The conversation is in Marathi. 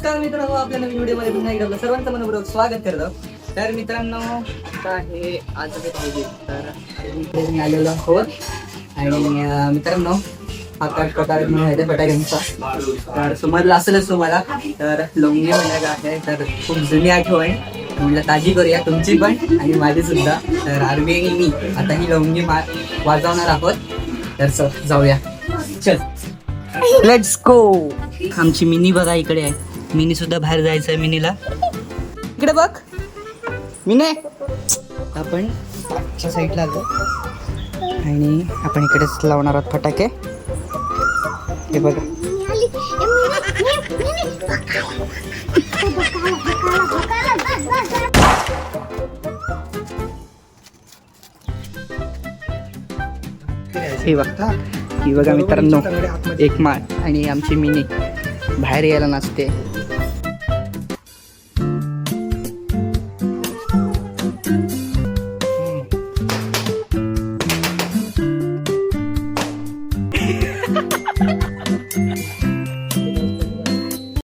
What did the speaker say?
नमस्कार मित्रांनो आपल्या नवीन व्हिडिओमध्ये पुन्हा एकदा आपलं सर्वांचं मनपूर्वक स्वागत करतो. तर मित्रांनो आता आहे आज पाहिजे तर मी आलेलो आहोत. आणि मित्रांनो आकाश प्रकार म्हणून आहे फटाक्यांचा तर समजलं असेलच तुम्हाला तर लोंगी फटाका आहे तर खूप जुनी आठवण म्हणलं ताजी करूया तुमची पण आणि माझी सुद्धा. तर आर्मी आणि मी आता ही लोंगी मा वाजवणार आहोत. तर सर जाऊया. चल. लेट्स गो आमची मिनी बघा इकडे आहे. मिनी सुद्धा बाहेर जायचं आहे मिनीला. इकडे बघ. मिने. आपण साईडला आलो. आणि आपण इकडेच लावणार आहोत फटाके. हे बघा. हे बघा. ही बघा मित्रांनो एक माळ. आणि आमची मिनी बाहेर यायला नसते Ha ha ha ha!